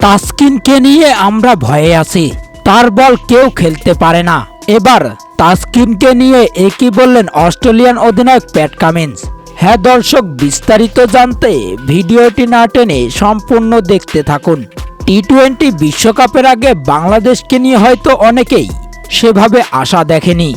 তাসকিনকে নিয়ে আমরা ভয়ে আছি। তার বল কেউ খেলতে পারে না। এবার তাসকিনকে নিয়ে একই বললেন অস্ট্রেলিয়ান অধিনায়ক প্যাট কামিন্স। হ্যাঁ দর্শক, বিস্তারিত জানতে ভিডিওটি না টেনে সম্পূর্ণ দেখতে থাকুন। টি টোয়েন্টি বিশ্বকাপের আগে বাংলাদেশকে নিয়ে হয়তো অনেকেই সেভাবে আশা দেখেনি।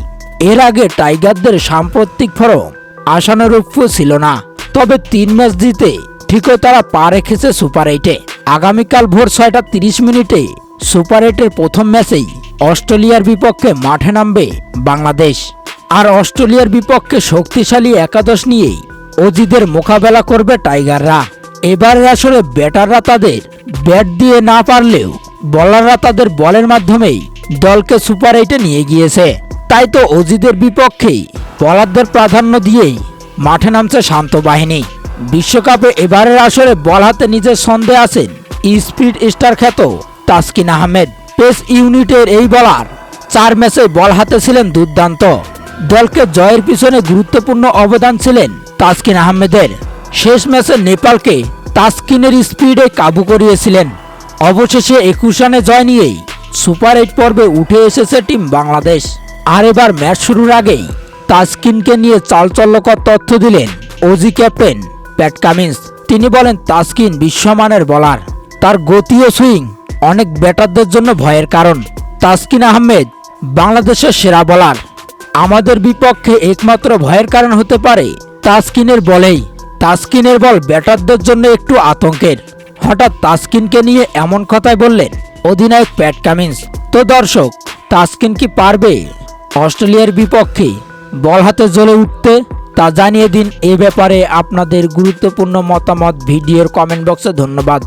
এর আগে টাইগারদের সাম্প্রতিক ফরম আশানুরূপ ছিল না। তবে তিন ম্যাচ জিতে ঠিকই তারা পা রেখেছে সুপার এইটে আগামীকাল ভোর ছয়টা তিরিশ মিনিটে সুপার এইটের প্রথম ম্যাচেই অস্ট্রেলিয়ার বিপক্ষে মাঠে নামবে বাংলাদেশ। আর অস্ট্রেলিয়ার বিপক্ষে শক্তিশালী একাদশ নিয়েই অজিদের মোকাবেলা করবে টাইগাররা। এবারের আসরে ব্যাটাররা তাদের ব্যাট দিয়ে না পারলেও বলাররা তাদের বলের মাধ্যমেই দলকে সুপার এইটে নিয়ে গিয়েছে। তাই তো অজিদের বিপক্ষেই বলারদের প্রাধান্য দিয়েই মাঠে নামছে শান্ত বাহিনী। বিশ্বকাপে এবারের আসরে বল হাতে নিজের সন্দেহ আছেন স্পিড স্টার খ্যাত তাসকিন আহমেদ। পেস ইউনিটের এই বলার চার ম্যাচে বল হাতে ছিলেন দুর্দান্ত। দলকে জয়ের পিছনে গুরুত্বপূর্ণ অবদান ছিলেন তাসকিন আহমেদের। শেষ ম্যাচে নেপালকে তাসকিনের স্পিডে কাবু করিয়েছিলেন। অবশেষে একুশ রানে জয় নিয়েই সুপার এইট পর্বে উঠে এসেছে টিম বাংলাদেশ। আর এবার ম্যাচ শুরুর আগেই তাসকিনকে নিয়ে চালচল্যকর তথ্য দিলেন ওজি ক্যাপ্টেন প্যাট কামিন্স। তিনি বলেন, তাসকিন বিশ্বমানের বলার। তার গতি ও সুইং অনেক ব্যাটারদের জন্য ভয়ের কারণ। তাসকিন আহমেদ বাংলাদেশের সেরা বলার। আমাদের বিপক্ষে একমাত্র ভয়ের কারণ হতে পারে তাসকিনের বলেই। তাসকিনের বল ব্যাটারদের জন্য একটু আতঙ্কের। হঠাৎ তাসকিনকে নিয়ে এমন কথাই বললেন অধিনায়ক প্যাট কামিন্স। তো দর্শক, তাসকিন কি পারবে? অস্ট্রেলিয়ার বিপক্ষে বল হাতে জ্বলে উঠতে, তা জানিয়ে দিন এ ব্যাপারে আপনাদের গুরুত্বপূর্ণ মতামত ভিডিওর কমেন্ট বক্সে ধন্যবাদ।